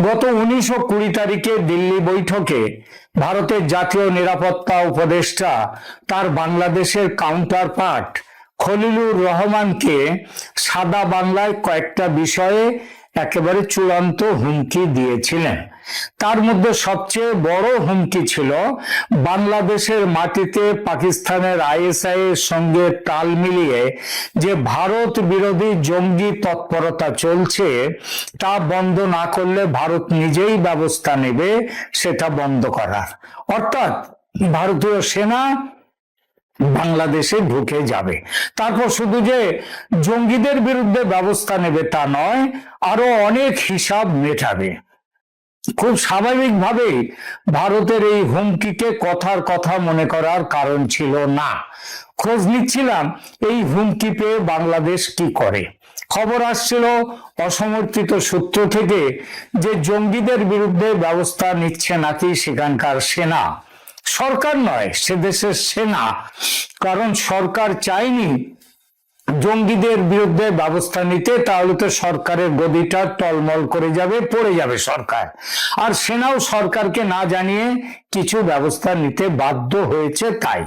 গত উনিশ ও কুড়ি তারিখে দিল্লি বৈঠকে ভারতের জাতীয় নিরাপত্তা উপদেষ্টা তার বাংলাদেশের কাউন্টার পার্ট খলিলুর রহমানকে সাদা বাংলায় কয়েকটা বিষয়ে একেবারে চূড়ান্ত হুমকি দিয়েছিলেন। তার মধ্যে সবচেয়ে বড় হুমকি ছিল বাংলাদেশের মাটিতে পাকিস্তানের আইএসআই এর সঙ্গে তাল মিলিয়ে যে ভারত বিরোধী জঙ্গি তৎপরতা চলছে, তা বন্ধ না করলে ভারত নিজেই ব্যবস্থা নেবে সেটা বন্ধ করার। অর্থাৎ ভারতীয় সেনা বাংলাদেশে ঢুকে যাবে। তারপর শুধু যে জঙ্গিদের বিরুদ্ধে ব্যবস্থা নেবে তা নয়, আরও অনেক হিসাব মেটাবে। খুব স্বাভাবিকভাবেই ভারতের এই হুমকিকে কথার কথা মনে করার কারণ ছিল না। খোঁজ নিচ্ছিলাম, এই হুমকি পেয়ে বাংলাদেশ কি করে? খবর আসছিল অসমর্থিত সূত্র থেকে যে জঙ্গিদের বিরুদ্ধে ব্যবস্থা নিচ্ছে নাকি সেখানকার সেনা। সরকার নয়, সে দেশের সেনা। কারণ সরকার চায়নি জঙ্গিদের বিরুদ্ধে ব্যবস্থা নিতে তাহলে তো সরকারের গদিটা টলমল করে যাবে, পড়ে যাবে সরকার। আর সেনাও সরকারকে না জানিয়ে কিছু ব্যবস্থা নিতে বাধ্য হয়েছে তাই।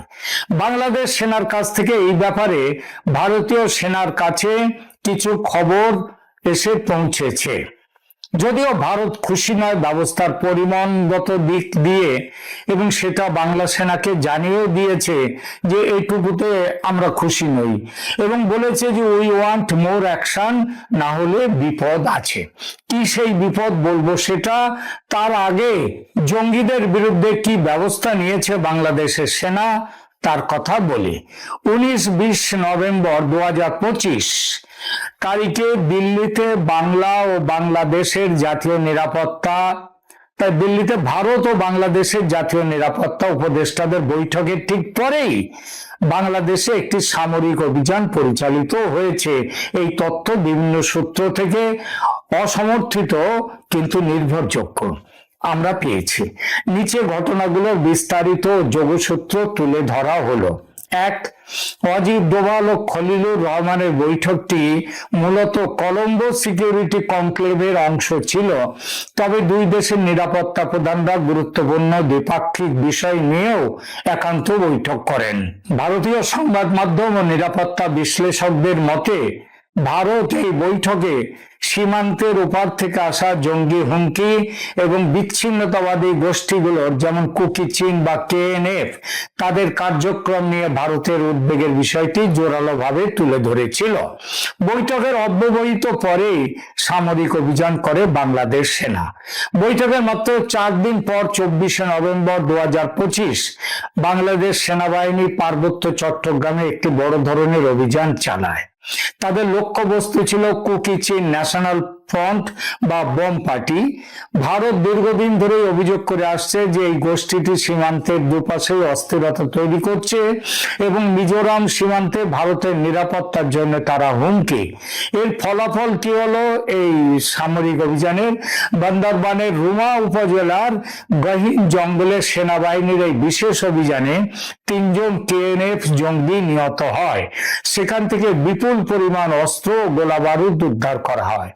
বাংলাদেশ সেনার কাছ থেকে এই ব্যাপারে ভারতীয় সেনার কাছে কিছু খবর এসে পৌঁছেছে। যদিও ভারত খুশি নয় ব্যবস্থার পরিমাণগত দিক দিয়ে, এবং সেটা বাংলা সেনাকে জানিয়েও দিয়েছে যে এইটুকুতে আমরা খুশি নই, এবং বলেছে যে উই ওয়ান্ট মোর অ্যাকশন না হলে বিপদ আছে। কি সেই বিপদ বলব সেটা? তার আগে জঙ্গিদের বিরুদ্ধে কি ব্যবস্থা নিয়েছে বাংলাদেশের সেনা? তার কথা বলি। উনিশ বিশ নভেম্বর দু হাজার পঁচিশ তারিখে দিল্লিতে বাংলা ও বাংলাদেশের জাতীয় নিরাপত্তা, তাই দিল্লিতে ভারত ও বাংলাদেশের জাতীয় নিরাপত্তা উপদেষ্টাদের বৈঠকের ঠিক পরেই বাংলাদেশে একটি সামরিক অভিযান পরিচালিত হয়েছে। এই তথ্য বিভিন্ন সূত্র থেকে অসমর্থিত কিন্তু নির্ভরযোগ্য। আমরা পেয়েছি। নিচে ঘটনাগুলোর বিস্তারিত যোগসূত্র তুলে ধরা হলো। এক অজিত ডোভাল ও খলিলুর রহমানের বৈঠকটি মূলত কলম্বো সিকিউরিটি কনক্লেভের অংশ ছিল। তবে দুই দেশের নিরাপত্তা প্রধানরা গুরুত্বপূর্ণ দ্বিপাক্ষিক বিষয় নিয়েও একান্ত বৈঠক করেন। ভারতীয় সংবাদ মাধ্যম ও নিরাপত্তা বিশ্লেষকদের মতে, ভারত এই বৈঠকে সীমান্তের ওপার থেকে আসা জঙ্গি হুমকি এবং বিচ্ছিন্নতাবাদী গোষ্ঠীগুলোর, যেমন কুকি, চীন বা কেএনএফ তাদের কার্যক্রম নিয়ে ভারতের উদ্বেগের বিষয়টি জোরালোভাবে তুলে ধরেছিল। বৈঠকের অব্যবহিত পরেই সামরিক অভিযান করে বাংলাদেশ সেনা। বৈঠকের মাত্র চার দিন পর চব্বিশে নভেম্বর দু হাজার পঁচিশ বাংলাদেশ সেনাবাহিনী পার্বত্য চট্টগ্রামে একটি বড় ধরনের অভিযান চালায়। তাদের লক্ষ্যবস্তু ছিল কুকিচি ন্যাশনাল ফ্রন্ট বা বম পার্টি ভারত দীর্ঘদিন ধরেই অভিযোগ করে আসছে যে এই গোষ্ঠীটি সীমান্তের দুপাশেই অস্থিরতা তৈরি করছে এবং মিজোরাম সীমান্তে ভারতের নিরাপত্তার জন্য তারা হুমকি। এর ফলাফল কি হলো? এই সামরিক অভিযানের বান্দরবানের রুমা উপজেলার গহীন জঙ্গলের সেনাবাহিনীর এই বিশেষ অভিযানে তিনজন কেএনএফ জঙ্গি নিহত হয়। সেখান থেকে বিপুল পরিমাণ অস্ত্র ও গোলা উদ্ধার করা হয়।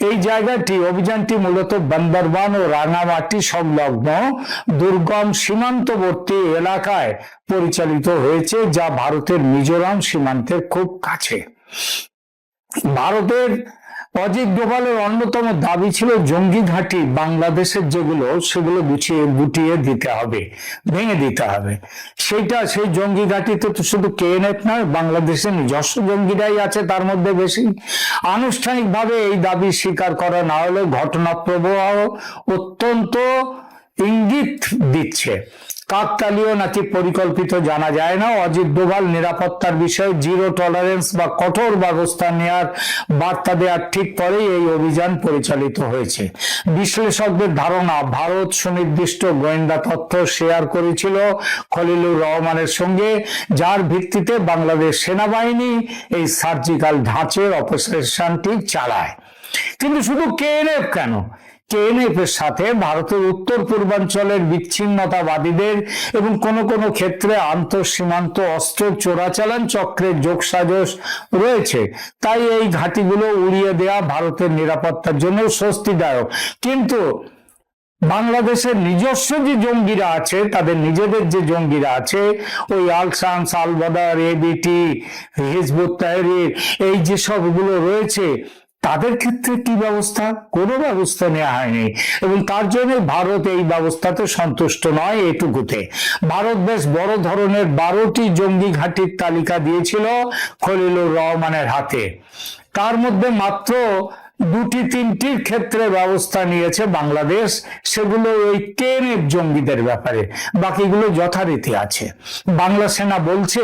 এই জায়গাটি অভিযানটি মূলত বান্দরবান ও রাঙামাটি সংলগ্ন দুর্গম সীমান্তবর্তী এলাকায় পরিচালিত হয়েছে, যা ভারতের মিজোরাম সীমান্তের খুব কাছে। ভারতের অজিত ডোভালের অন্যতম দাবি ছিল জঙ্গি ঘাঁটি বাংলাদেশের যেগুলো, সেগুলো গুছিয়ে, গুটিয়ে দিতে হবে, ভেঙে দিতে হবে। সেইটা সেই জঙ্গি ঘাঁটিতে তো শুধু কেএনএফ নয়, বাংলাদেশের নিজস্ব জঙ্গিরাই আছে তার মধ্যে বেশি। আনুষ্ঠানিকভাবে এই দাবি স্বীকার করা না হলেও ঘটনা প্রবাহ অত্যন্ত ইঙ্গিত দিচ্ছে। কাকতালীয় নাকি পরিকল্পিত জানা যায় না। অজিত ডোভাল নিরাপত্তার বিষয়ে জিরো টলারেন্স বা কঠোর ব্যবস্থা নেওয়ার বার্তা দেওয়ার ঠিক পরেই এই অভিযান পরিচালিত হয়েছে। বিশ্লেষকদের ধারণা, ভারত সুনির্দিষ্ট গোয়েন্দা তথ্য শেয়ার করেছিল খলিলুর রহমানের সঙ্গে, যার ভিত্তিতে বাংলাদেশ সেনাবাহিনী এই সার্জিক্যাল ধাঁচের অপারেশনটি চালায়। কিন্তু শুধু কেএনএফ কেন? কেএনএফ সাথে ভারতের উত্তর পূর্বাঞ্চলের বিচ্ছিন্নতাবাদীদের এবং কোন কোন ক্ষেত্রে আন্তঃ সীমান্ত অস্ত্র চোরাচালান চক্রের যোগসাজশ রয়েছে, তাই এই ঘাঁটিগুলো উড়িয়ে দেওয়া ভারতের নিরাপত্তার জন্য স্বস্তিদায়ক। কিন্তু বাংলাদেশের নিজস্ব যে জঙ্গিরা আছে, তাদের নিজেদের যে জঙ্গিরা আছে, ওই আলসান সালবাদার এবিটি হিজবুত তাহরির, এই যে সবগুলো রয়েছে তাদের ক্ষেত্রে কি ব্যবস্থা? কোনো ব্যবস্থা নেওয়া হয়নি। এবং তার জন্য ভারত এই ব্যবস্থাতে সন্তুষ্ট নয় এটুকুতে। ভারত বেশ বড় ধরনের বারোটি জঙ্গি ঘাঁটির তালিকা দিয়েছিল খলিলুর রহমানের হাতে। তার মধ্যে মাত্র দুটি তিনটির ক্ষেত্রে ব্যবস্থা নিয়েছে বাংলাদেশ। সেগুলো ওই কেএনএফ জঙ্গিদের ব্যাপারে। বাকিগুলো যথারীতি আছে। বাংলা সেনা বলছে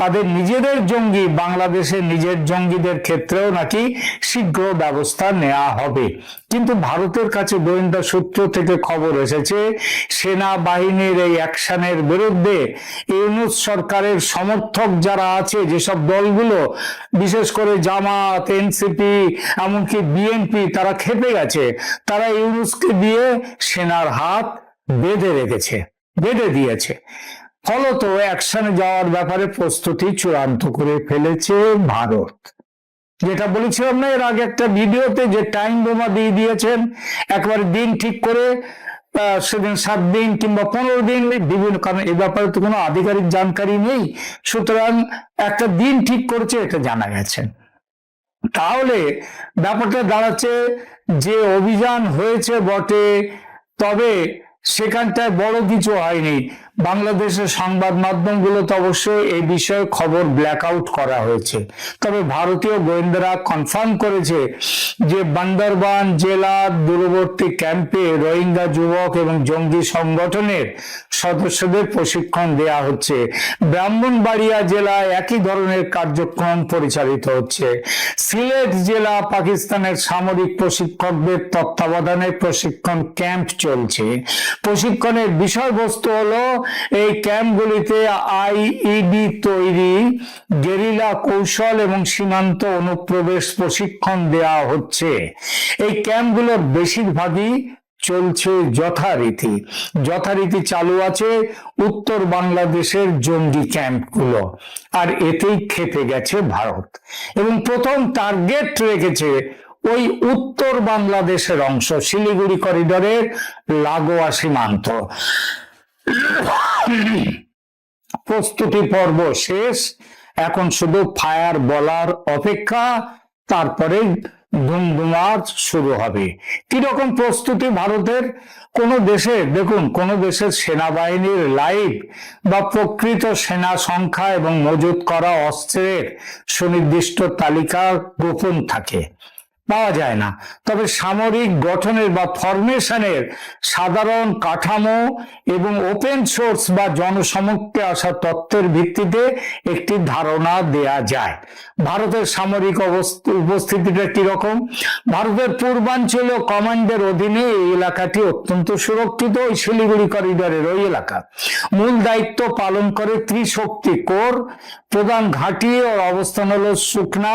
তাদের নিজেদের জঙ্গি বাংলাদেশের নিজের জঙ্গিদের ক্ষেত্রেও নাকি শীঘ্র ব্যবস্থা নেওয়া হবে। কিন্তু ভারতের কাছে গোয়েন্দা সূত্র থেকে খবর এসেছে, সেনাবাহিনীর এই অ্যাকশনের বিরুদ্ধে ইউনুস সরকারের সমর্থক যারা আছে, যেসব দলগুলো, বিশেষ করে জামাত, এনসিপি, এমনকি বিএনপি, তারা খেপে গেছে। তারা ইউনুসকে দিয়ে সেনার হাত বেঁধে রেখেছে, বেঁধে দিয়েছে। ফলত অ্যাকশনে যাওয়ার ব্যাপারে প্রস্তুতি চূড়ান্ত করে ফেলেছে ভারত। যেটা বলেছিলাম না, এর আগে একটা ভিডিওতে যে টাইম বোমা দিয়ে দিয়েছেন, একবার দিন ঠিক করে সেদিন সাত দিন কিংবা পনেরো দিন, বিভিন্ন কারণ এ ব্যাপারে তো কোনো আধিকারিক জানকারি নেই। সুতরাং একটা দিন ঠিক করেছে এটা জানা গেছে। তাহলে ব্যাপারটা দাঁড়াচ্ছে যে অভিযান হয়েছে বটে, তবে সেখানটায় বড় কিছু হয়নি। বাংলাদেশের সংবাদ মাধ্যমগুলোতে অবশ্যই এই বিষয়ে খবর ব্ল্যাক আউট করা হয়েছে। তবে ভারতীয় গোয়েন্দারা কনফার্ম করেছে যে বান্দরবান জেলার দূরবর্তী ক্যাম্পে রোহিঙ্গা যুবক এবং জঙ্গি সংগঠনের সদস্যদের প্রশিক্ষণ দেয়া হচ্ছে। ব্রাহ্মণবাড়িয়া জেলায় একই ধরনের কার্যক্রম পরিচালিত হচ্ছে। সিলেট জেলা পাকিস্তানের সামরিক প্রশিক্ষকদের তত্ত্বাবধানে প্রশিক্ষণ ক্যাম্প চলছে। প্রশিক্ষণের বিষয়বস্তু হলো এই ক্যাম্পগুলিতে আইইডি তৈরি, গেরিলা কৌশল এবং সীমান্ত অনুপ্রবেশ প্রশিক্ষণ দেওয়া হচ্ছে। এই ক্যাম্পগুলোর বেশিরভাগই চলছে যথারীতি। যথারীতি চালু আছে উত্তর বাংলাদেশের জঙ্গি ক্যাম্পগুলো, আর এতেই খেপে গেছে ভারত। এবং প্রথম টার্গেট রেখেছে ওই উত্তর বাংলাদেশের অংশ, শিলিগুড়ি করিডোরের লাগোয়া সীমান্ত। প্রস্তুতি পর্ব শেষ। এখন শুধু ফায়ার বলার অপেক্ষা, তারপরে ধুমধুমার শুরু হবে। কীরকম প্রস্তুতি ভারতের? কোন দেশের দেখুন, কোন দেশের সেনাবাহিনীর লাইভ বা প্রকৃত সেনা সংখ্যা এবং মজুত করা অস্ত্রের সুনির্দিষ্ট তালিকা গোপন থাকে। পাওয়া যায় না। তবে সামরিক গঠনের বা ফরমেশনের সাধারণ কাঠামো এবং ওপেন সোর্স বা জনসমক্ষে আসা তথ্যের ভিত্তিতে একটি ধারণা দেয়া যায়। ভারতের সামরিক উপস্থিতিটা কীরকম? ভারতের পূর্বাঞ্চলীয় কমান্ডের অধীনে এই এলাকাটি অত্যন্ত সুরক্ষিত। ওই শিলিগুড়ি করিডোরের ওই এলাকা। মূল দায়িত্ব পালন করে ত্রিশক্তি কোর। প্রধান ঘাঁটি ওর অবস্থান হলো সুকনা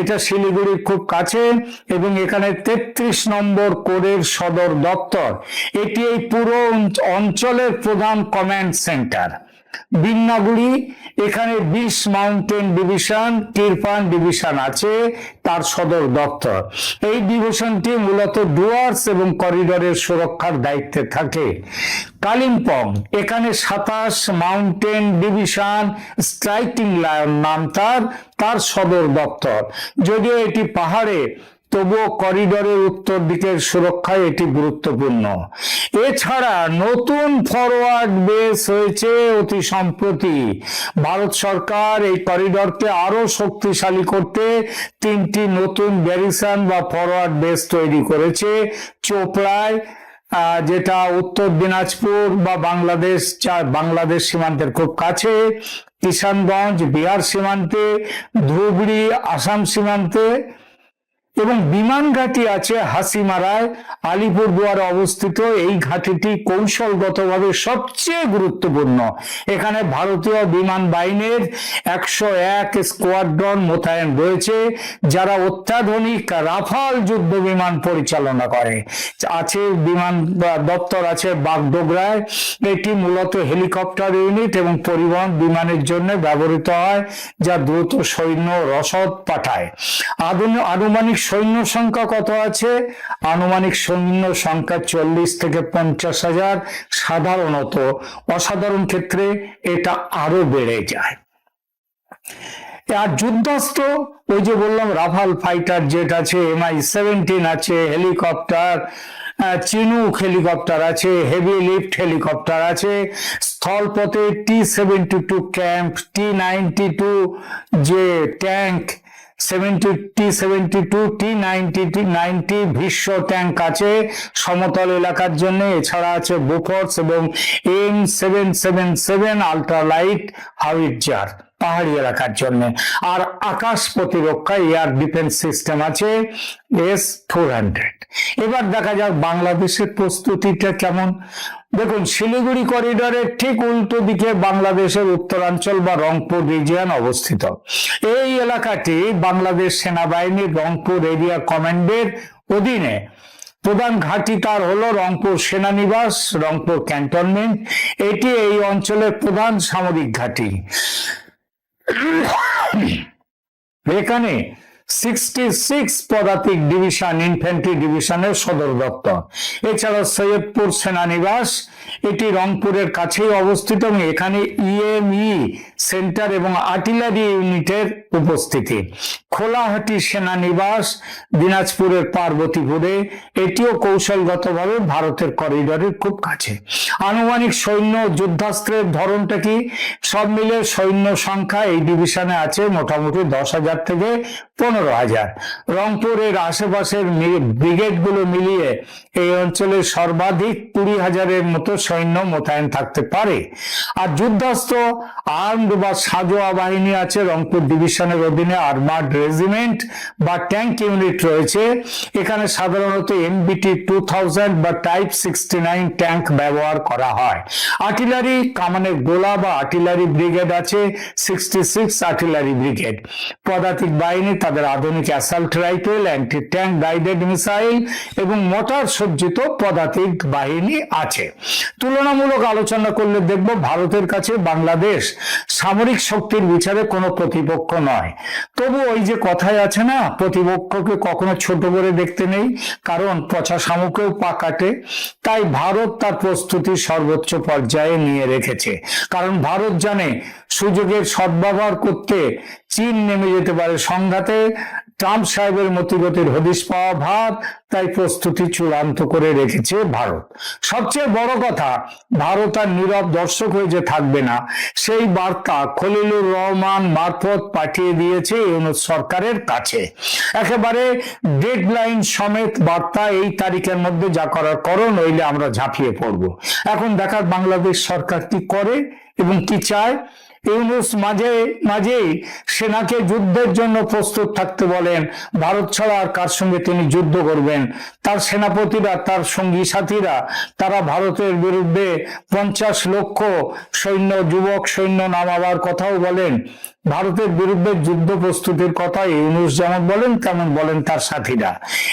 এটা শিলিগুড়ির খুব কাছে এবং এখানে তেত্রিশ নম্বর কোরের সদর দপ্তর। এটি এই পুরো অঞ্চলের প্রধান কমান্ড সেন্টার বিন্নাগুড়ি এখানে বিশ মাউন্টেন ডিভিশন কিরপান ডিভিশন আছে, তার সদর দপ্তর। এই ডিভিশনটি মূলত ডুয়ার্স এবং করিডোরের সুরক্ষার দায়িত্বে থাকে। কালিম্পং, এখানে সাতাশ মাউন্টেন ডিভিশন স্ট্রাইকিং লায়ন নাম তার তার সদর দপ্তর। যদিও এটি পাহাড়ে তবুও করিডোরের উত্তর দিকের সুরক্ষায় এটি গুরুত্বপূর্ণ। এছাড়া নতুন ফরওয়ার্ড বেস হয়েছে অতি সম্প্রতি। ভারত সরকার এই করিডোরকে আরও শক্তিশালী করতে তিনটি নতুন ব্যারিসান বা ফরওয়ার্ড বেস তৈরি করেছে। চোপড়ায় যেটা উত্তর দিনাজপুর বা বাংলাদেশ বাংলাদেশ সীমান্তের খুব কাছে। কিষানগঞ্জ, বিহার সীমান্তে, ধুবড়ি, আসাম সীমান্তে এবং বিমান ঘাঁটি আছে হাসিমারায়। আলিপুরদুয়ারে অবস্থিত এই ঘাঁটিটি কৌশলগতভাবে সবচেয়ে গুরুত্বপূর্ণ। এখানে ভারতীয় বিমান বাহিনীর একশো এক স্কোয়াড্রন মোতায়েন রয়েছে, যারা অত্যাধুনিক রাফাল যুদ্ধ বিমান পরিচালনা করে। আছে বিমান দপ্তর আছে বাগডোগরায়। এটি মূলত হেলিকপ্টার ইউনিট এবং পরিবহন বিমানের জন্য ব্যবহৃত হয়, যা দ্রুত সৈন্য রসদ পাঠায়। আধুনিক আনুমানিক সৈন্য সংখ্যা কত আছে? আনুমানিক সৈন্য সংখ্যা চল্লিশ থেকে পঞ্চাশ হাজার সাধারণত। অসাধারণ ক্ষেত্রে এটা আরও বেড়ে যায়। আর যুদ্ধাস্ত্র, ওই যে বললাম, রাফাল ফাইটার জেট আছে এমআই সেভেন্টিন আছে, হেলিকপ্টার চিনুক হেলিকপ্টার আছে, হেভি লিফট হেলিকপ্টার আছে, স্থলপথে T seventy two camp, T ninety two যে ট্যাঙ্ক সেভেন্টি ট্যাঙ্ক আছে সমতল এলাকার জন্য। এছাড়া আছে বুফোর্স এবং এম সেভেন সেভেন সেভেন পাহাড়ি এলাকার জন্য। আর আকাশ প্রতিরক্ষা এয়ার ডিফেন্স সিস্টেম আছে এস ফোর হান্ড্রেড এবার দেখা যাক বাংলাদেশের প্রস্তুতিটা কেমন। দেখুন, শিলিগুড়ি করিডোরের ঠিক উল্টো দিকে বাংলাদেশের উত্তরাঞ্চল বা রংপুর রিজিয়ন অবস্থিত। এলাকাটি বাংলাদেশ সেনাবাহিনীর রংপুর এরিয়া কমান্ডের অধীনে। প্রধান ঘাঁটি তার হলো রংপুর সেনানিবাস, রংপুর ক্যান্টনমেন্ট। এটি এই অঞ্চলের প্রধান সামরিক ঘাঁটি। এখানে সিক্সটি সিক্স পদাতিক ডিভিশন ইনফ্যান্ট্রি ডিভিশনের সদর দপ্তর। এছাড়া সৈয়দপুর সেনানিবাস, এটি রংপুরের কাছেই অবস্থিত এবং এখানে ইএমই সেন্টার এবং আর্টিলারি ইউনিটের উপস্থিতি। খোলাহাটি সেনানিবাস, দিনাজপুরের পার্বতীপুরে, এটিও কৌশলগতভাবে ভারতের করিডোরের খুব কাছে। আনুমানিক সৈন্য যুদ্ধাস্ত্রের ধরনটা কি? সব মিলে সৈন্য সংখ্যা এই ডিভিশনে আছে মোটামুটি দশ হাজার থেকে পনেরো হাজার। রংপুরের আশেপাশের ব্রিগেডগুলো মিলিয়ে এই অঞ্চলে সর্বাধিক কুড়ি হাজারের মতো সৈন্য মোতায়েন থাকতে পারে। আর যুদ্ধাস্ত্র আর্মড বা সাজোয়া বাহিনী আছে, রংপুর ডিভিশনের অধীনে আর্মার্ড রেজিমেন্ট বা ট্যাঙ্ক ইউনিট রয়েছে। এখানে সাধারণত এমবিটি টু থাউজেন্ড বা টাইপ সিক্সটি নাইন ট্যাঙ্ক ব্যবহার করা হয়। আর্টিলারি কামানের গোলা বা আর্টিলারি ব্রিগেড আছে, সিক্সটি সিক্স আর্টিলারি ব্রিগেড। পদাতিক বাহিনী তাদের আধুনিক assault rifle anti tank guided missile এবং মোটর সজ্জিত পদাতিক বাহিনী আছে। তুলনামূলক আলোচনা করলে দেখব ভারতের কাছে বাংলাদেশ সামরিক শক্তির বিচারে কোনো প্রতিপক্ষ নয়। তবু ওই যে কথায় আছে না, প্রতিপক্ষকে কখনো ছোট করে দেখতে নেই, কারণ পচা শামুকেও পা কাটে। তাই ভারত তার প্রস্তুতি সর্বোচ্চ পর্যায়ে নিয়ে রেখেছে। কারণ ভারত জানে সুযোগের সদ্ব্যবহার করতে চীন নেমে যেতে পারে সংঘাতে ট্রাম্প সাহেবের মতিগতির হদিশ পাওয়া ভাব তাই প্রস্তুতি চূড়ান্ত করে রেখেছে ভারত। সবচেয়ে বড় কথা, ভারত আর নীরব দর্শক হয়ে যে থাকবে না, সেই বার্তা খলিলুর রহমান মারফত পাঠিয়ে দিয়েছে ইউনুস সরকারের কাছে। একেবারে ডেডলাইন সমেত বার্তা এই তারিখের মধ্যে যা করার করো, নইলে আমরা ঝাঁপিয়ে পড়ব। এখন দেখার বাংলাদেশ সরকার কি করে এবং কি চায় ইউনুস মাঝে, মাঝেই সেনাকে যুদ্ধের জন্য প্রস্তুত থাকতে বলেন। ভারত ছাড়া আর কার সঙ্গে তিনি যুদ্ধ করবেন? তার সেনাপতিরা, তার সঙ্গী সাথীরা, তারা ভারতের বিরুদ্ধে পঞ্চাশ লক্ষ সৈন্য, যুবক সৈন্য নামাবার কথাও বলেন। ভারতের বিরুদ্ধে যুদ্ধ প্রস্তুতির কথা ইউনুস যেমন বলেন, তেমন বলেন তার সাথীরা।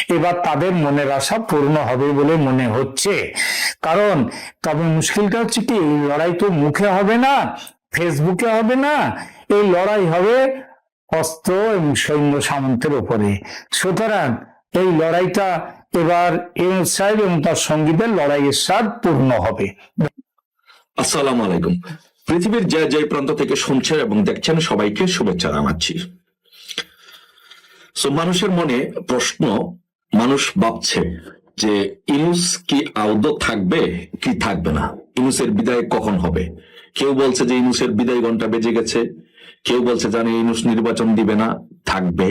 এবার তাদের মনের আশা পূর্ণ হবে বলে মনে হচ্ছে। কারণ তবে মুশকিলটা হচ্ছে কি, লড়াই তো মুখে হবে না ফেসবুকে হবে না, এই লড়াই হবে অস্ত্র এবং সৈন্য সামন্তের উপরে। সুতরাং এই লড়াইটা এবার ইউনুস সাহেব এবং তার সঙ্গীদের লড়াইয়ের স্বাদ পূর্ণ হবে। আসসালামু আলাইকুম। পৃথিবীর যে যে প্রান্ত থেকে শুনছেন এবং দেখছেন, সবাইকে শুভেচ্ছা জানাচ্ছি। সো মানুষের মনে প্রশ্ন, মানুষ ভাবছে যে ইনুস কি আদৌ থাকবে, কি থাকবে না? ইনুসের বিদায় কখন হবে? কেউ বলছে যে ইনুসের বিদায় ঘণ্টা বেজে গেছে, কেউ বলছে জানে ইনুস নির্বাচন দিবে না, থাকবে।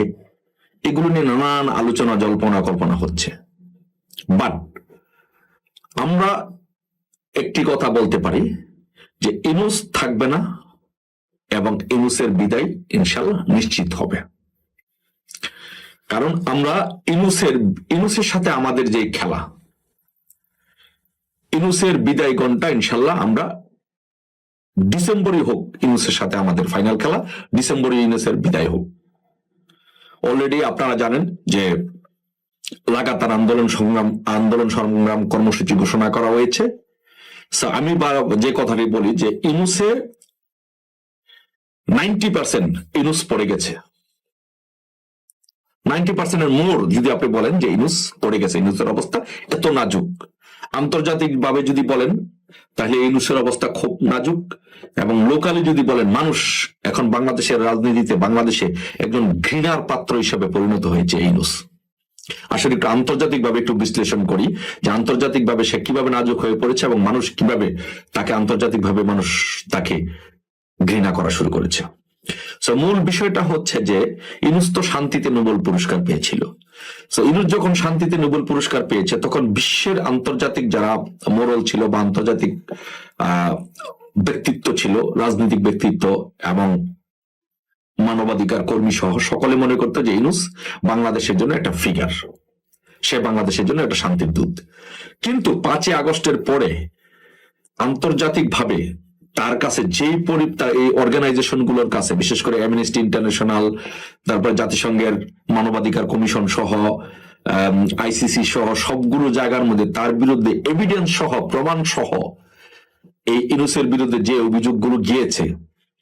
এগুলো নিয়ে নানান আলোচনা, জল্পনা, কল্পনা হচ্ছে। বাট আমরা একটি কথা বলতে পারি যে ইনুস থাকবে না এবং ইনুসের বিদায় ইনশাল্লাহ নিশ্চিত হবে। কারণ আমরা ইনুসের ইনুসের সাথে আমাদের যে খেলা, ইনুসের বিদায় ঘণ্টা ইনশাল্লাহ আমরা ডিসেম্বরই হোক ইনুসের সাথে আমাদের ফাইনাল খেলা ডিসেম্বরে ইনুসের বিদায় হোক। অলরেডি আপনারা জানেন যে লাগাতার আন্দোলন সংগ্রাম আন্দোলন সংগ্রাম কর্মসূচি ঘোষণা করা হয়েছে। আমি যে কথাটি বলি যে ইনুসে নাইনটি পার্সেন্ট ইনুস পড়ে গেছে। নাইনটি পার্সেন্টের মোর যদি আপনি বলেন যে ইনুস পড়ে গেছে ইনুসের অবস্থা এত নাজুক। আন্তর্জাতিক ভাবে যদি বলেন তাহলে ইনুসের অবস্থা খুব নাজুক এবং লোকালি যদি বলেন মানুষ এখন বাংলাদেশের রাজনীতিতে বাংলাদেশে একজন ঘৃণার পাত্র হিসেবে পরিণত হয়েছে ইনুস আসলে একটু আন্তর্জাতিক ভাবে একটু বিশ্লেষণ করি যে আন্তর্জাতিক ভাবে সে কীভাবে নাজুক হয়ে পড়েছে এবং মানুষ কীভাবে তাকে আন্তর্জাতিক ভাবে মানুষ তাকে ঘৃণা করা শুরু করেছে। মূল বিষয়টা হচ্ছে যে ইনুস তো শান্তিতে নোবেল পুরস্কার পেয়েছিল। ইনুস যখন শান্তিতে নোবেল পুরস্কার পেয়েছে, তখন বিশ্বের আন্তর্জাতিক যারা মোরল ছিল বা আন্তর্জাতিক ব্যক্তিত্ব ছিল, রাজনৈতিক ব্যক্তিত্ব এবং মানবাধিকার কর্মী সহ সকলে মনে করতো যে ইনুস বাংলাদেশের জন্য একটা ফিগার সে বাংলাদেশের জন্য একটা শান্তির দূত। কিন্তু পাঁচই আগস্টের পরে আন্তর্জাতিক ভাবে তার কাছে যেই পরি এই অর্গানাইজেশনগুলোর কাছে, বিশেষ করে অ্যামনেস্টি ইন্টারন্যাশনাল তারপর জাতিসংঘের মানবাধিকার কমিশন সহ আইসিসি সহ, সবগুলো জায়গার মধ্যে তার বিরুদ্ধে এভিডেন্স সহ, প্রমাণ সহ, এই ইনুসের বিরুদ্ধে যে অভিযোগগুলো গিয়েছে,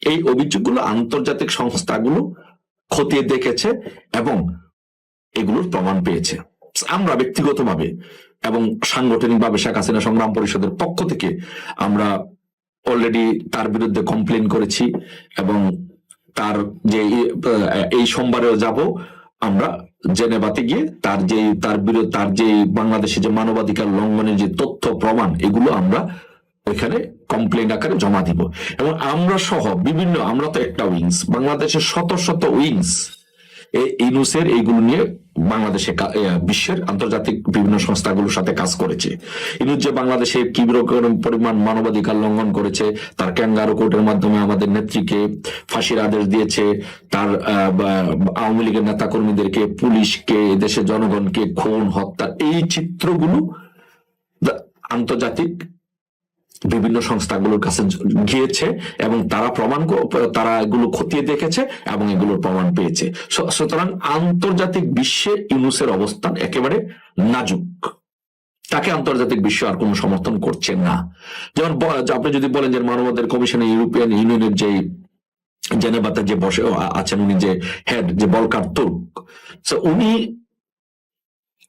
এই অভিযোগগুলো আন্তর্জাতিক সংস্থাগুলো খতিয়ে দেখেছে এবং এগুলোর প্রমাণ পেয়েছে। আমরা ব্যক্তিগতভাবে এবং সাংগঠনিকভাবে শেখ হাসিনা সংগ্রাম পরিষদের পক্ষ থেকে আমরা অলরেডি তার বিরুদ্ধে কমপ্লেন করেছি এবং তার যে এই সোমবারেও যাব। আমরা জেনেভাতে গিয়ে তার যে, তার বিরুদ্ধে, তার যে বাংলাদেশে যে মানবাধিকার লঙ্ঘনের যে তথ্য, প্রমাণ, এগুলো আমরা ওইখানে কমপ্লেন আকারে জমা দিব। এবং আমরা সহ বিভিন্ন, আমরা তো একটা উইংস বাংলাদেশের শত শত উইংস এই ইনুসের এইগুলো নিয়ে বাংলাদেশে বিশ্বের আন্তর্জাতিক বিভিন্ন সংস্থাগুলোর সাথে কাজ করেছে। ইনুস যে বাংলাদেশে কি রকম পরিমাণ মানবাধিকার লঙ্ঘন করেছে, তার ক্যাঙ্গারো কোর্টের মাধ্যমে আমাদের নেত্রীকে ফাঁসির আদেশ দিয়েছে, তার আওয়ামী লীগের নেতা কর্মীদেরকে পুলিশকে দেশের জনগণকে খুন, হত্যা, এই চিত্রগুলো আন্তর্জাতিক বিভিন্ন সংস্থাগুলোর কাছে গিয়েছে এবং তারা প্রমাণ তারা এগুলো খতিয়ে দেখেছে এবং এগুলোর প্রমাণ পেয়েছে। সুতরাং আন্তর্জাতিক বিশ্বে ইউনুসের অবস্থান একেবারে নাজুক। তাকে আন্তর্জাতিক বিশ্ব আর কোনো সমর্থন করছে না। যেমন আপনি যদি বলেন যে মানবাধিকার কমিশনে ইউরোপিয়ান ইউনিয়নের যে জেনেভাতে যে বসে আছেন উনি যে হেড, যে বলকার তুর্ক উনি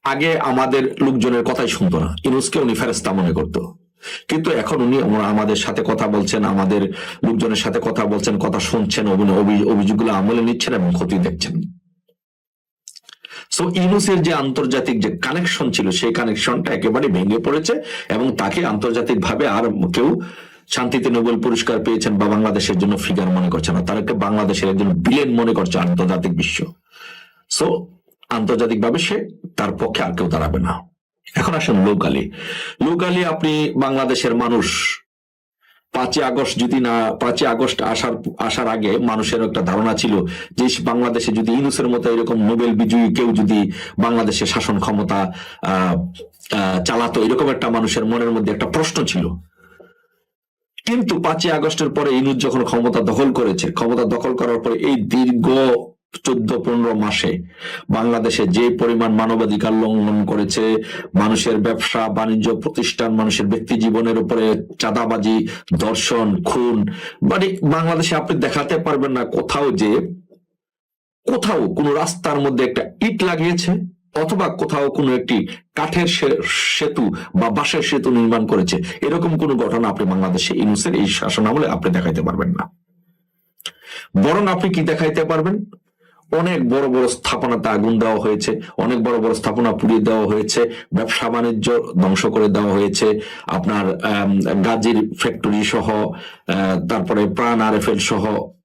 আগে আমাদের লোকজনের কথাই শুনতো না। ইনুসকে উনি ফেরেস্তা মনে করতো। কিন্তু এখন উনি আমাদের সাথে কথা বলছেন, আমাদের লোকজনের সাথে কথা বলছেন, কথা শুনছেন, অভি- অভি- অভিযোগগুলো আমলে নিচ্ছেন এবং ক্ষতি দেখছেন। সো ইনুসের যে আন্তর্জাতিক যে কানেকশন ছিল, সেই কানেকশনটা একেবারে ভেঙে পড়েছে এবং তাকে আন্তর্জাতিক ভাবে আর কেউ শান্তিতে নোবেল পুরস্কার পেয়েছেন বা বাংলাদেশের জন্য ফিগার মনে করছে না। তারাকে বাংলাদেশের একজন বিলেন মনে করছে আন্তর্জাতিক বিশ্ব। সো আন্তর্জাতিক ভাবে সে তার পক্ষে আর কেউ দাঁড়াবে না। এখন আসেন লোকালি লোকালি আপনি বাংলাদেশের মানুষ, পাঁচই আগস্ট যদি না, পাঁচই আগস্ট আসার আসার আগে মানুষের একটা ধারণা ছিল যে বাংলাদেশে যদি ইনুসের মতো এরকম নোবেল বিজয়ী কেউ যদি বাংলাদেশে শাসন ক্ষমতা চালাতো, এরকম একটা মানুষের মনের মধ্যে একটা প্রশ্ন ছিল। কিন্তু পাঁচই আগস্টের পরে ইনুস যখন ক্ষমতা দখল করেছে, ক্ষমতা দখল করার পরে এই দীর্ঘ চোদ্দ পনেরো মাসে বাংলাদেশে যে পরিমাণ মানবাধিকার লঙ্ঘন করেছে, মানুষের ব্যবসা, বাণিজ্য প্রতিষ্ঠান, মানুষের ব্যক্তি জীবনের উপরে চাঁদাবাজি দর্শন খুন মানে বাংলাদেশে আপনি দেখাতে পারবেন না কোথাও যে কোথাও কোনো রাস্তার মধ্যে একটা ইট লাগিয়েছে অথবা কোথাও কোনো একটি কাঠের সেতু বা বাঁশের সেতু নির্মাণ করেছে। এরকম কোনো ঘটনা আপনি বাংলাদেশে ইনুসের এই শাসন আমলে আপনি দেখাইতে পারবেন না। বরং আপনি কি দেখাইতে পারবেন? অনেক বড় বড় স্থাপনাতে আগুন দেওয়া হয়েছে অনেক বড় বড় স্থাপনা পুড়িয়ে দেওয়া হয়েছে ব্যবসা বাণিজ্য ধ্বংস করে দেওয়া হয়েছে আপনার গাজীর ফ্যাক্টরি সহ তারপরে প্রাণ আরএফএল সহ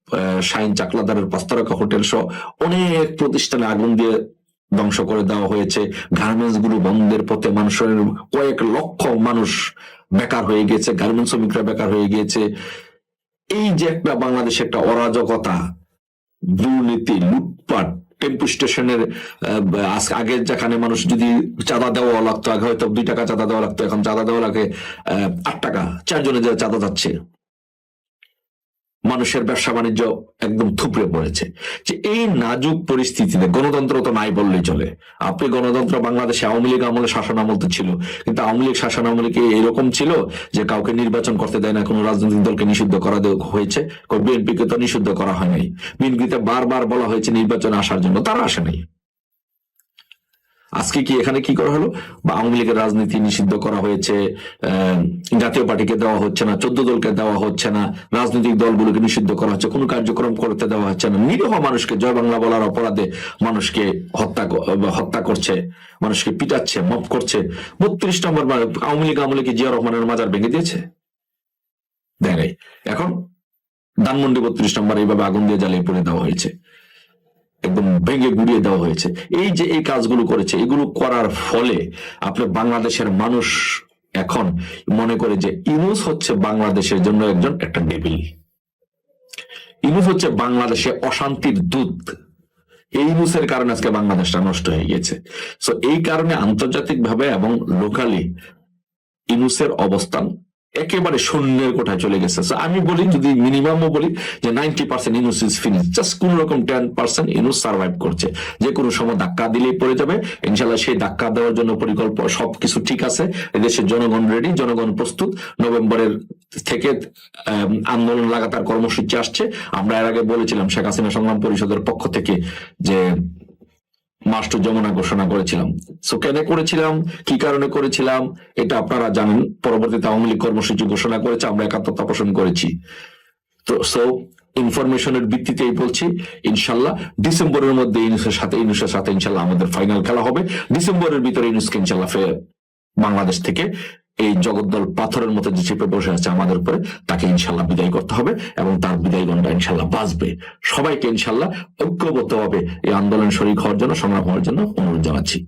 আহ, শাইন চাকলাদারের পাঁচতারকা হোটেল সহ অনেক প্রতিষ্ঠানে আগুন দিয়ে ধ্বংস করে দেওয়া হয়েছে। গার্মেন্টসগুলো বন্ধের পথে মানুষের কয়েক লক্ষ মানুষ বেকার হয়ে গেছে গার্মেন্টস শ্রমিকরা বেকার হয়ে গিয়েছে এই যে একটা বাংলাদেশে একটা অরাজকতা দুর্নীতি, লুটপাট, টেম্পু স্টেশনের আগে যেখানে মানুষ যদি চাঁদা দেওয়া লাগতো, আগে হয়তো দুই টাকা চাঁদা দেওয়া লাগতো, এখন চাঁদা দেওয়া লাগে আট টাকা চারজনে যারা চাঁদা যাচ্ছে। মানুষের ব্যবসা বাণিজ্য একদম থুপড়ে পড়েছে। যে এই নাজুক পরিস্থিতিতে গণতন্ত্র তো নাই বললেই চলে। আপনি গণতন্ত্র বাংলাদেশে আওয়ামী লীগ আমলে শাসন আমল তো ছিল। কিন্তু আওয়ামী লীগ শাসন আমলে কি এরকম ছিল যে কাউকে নির্বাচন করতে দেয় না, কোনো রাজনৈতিক দলকে নিষিদ্ধ করা হয়েছে? বিএনপিকে তো নিষিদ্ধ করা হয় নাই। বিএনপিতে বারবার বলা হয়েছে নির্বাচন আসার জন্য। তারা আসে নাই। আজকে কি এখানে কি করা হলো? বা আওয়ামী লীগের রাজনীতি নিষিদ্ধ করা হয়েছে জাতীয় পার্টিকে দেওয়া হচ্ছে না, চোদ্দ দলকে দেওয়া হচ্ছে না, রাজনৈতিক দলগুলোকে নিষিদ্ধ করা হচ্ছে, কোনো কার্যক্রম করতে দেওয়া হচ্ছে না। নিরীহ মানুষকে, জয় বাংলা বলার অপরাধে মানুষকে হত্যা হত্যা করছে, মানুষকে পিটাচ্ছে মপ করছে। বত্রিশ নম্বর আওয়ামী লীগ আমলে কি জিয়া রহমানের মাজার ভেঙে দিয়েছে? দেয় এখন ধানমন্ডি বত্রিশ নম্বর এইভাবে আগুন দিয়ে জ্বালিয়ে পড়ে দেওয়া হয়েছে। একদম ভেঙে গুড়িয়ে দেওয়া হয়েছে। এই যে এই কাজগুলো করেছে, এগুলো করার ফলে আপনার বাংলাদেশের মানুষ এখন মনে করে যে ইনুস হচ্ছে বাংলাদেশের জন্য একজন একটা ডেবিল ইনুস হচ্ছে বাংলাদেশে অশান্তির দূত। এই ইনুসের কারণে আজকে বাংলাদেশটা নষ্ট হয়ে গেছে সো এই কারণে আন্তর্জাতিক ভাবে এবং লোকালি ইনুসের অবস্থান একেবারে শূন্যের কোঠায় চলে গেছে। আমি বলি, যদি মিনিমামও বলি যে ninety percent Yunus is finish just কোন রকম টেন পার্সেন্ট ইনুস সার্ভাইভ করছে। যে কোনো সময় ধাক্কা দিলেই পড়ে যাবে। ইনশাল্লাহ সেই ধাক্কা দেওয়ার জন্য পরিকল্পনা সবকিছু ঠিক আছে। এদেশের জনগণ রেডি জনগণ প্রস্তুত। নভেম্বরের থেকে আন্দোলন লাগাতার কর্মসূচি আসছে। আমরা এর আগে বলেছিলাম শেখ হাসিনা সংগ্রাম পরিষদের পক্ষ থেকে যে মাস্টার যমুনা ঘোষণা করেছিলাম। সো কেন করেছিলাম? কি কারণে করেছিলাম? এটা আপনারা জানেন। পরবর্তীতে আওয়ামী লীগ কর্মসূচি ঘোষণা করেছে, আমরা একাত্মতা পোষণ করেছি। তো সো ইনফরমেশনের ভিত্তিতেই বলছি, ইনশাল্লাহ ডিসেম্বরের মধ্যে ইনুসের সাথে ইনুসের সাথে ইনশাল্লাহ আমাদের ফাইনাল খেলা হবে। ডিসেম্বরের ভিতরে ইনুসকে ইনশাল্লাহ বাংলাদেশ থেকে এই জগদ্দল পাথরের মতো যে চেপে বসে আছে আমাদের উপরে, তাকে ইনশাল্লাহ বিদায় করতে হবে এবং তার বিদায় গণটা ইনশাল্লাহ বাঁচবে। সবাইকে ইনশাল্লাহ ঐক্যবদ্ধভাবে এই আন্দোলন শরিক হওয়ার জন্য, সংগ্রাম হওয়ার জন্য অনুরোধ জানাচ্ছি।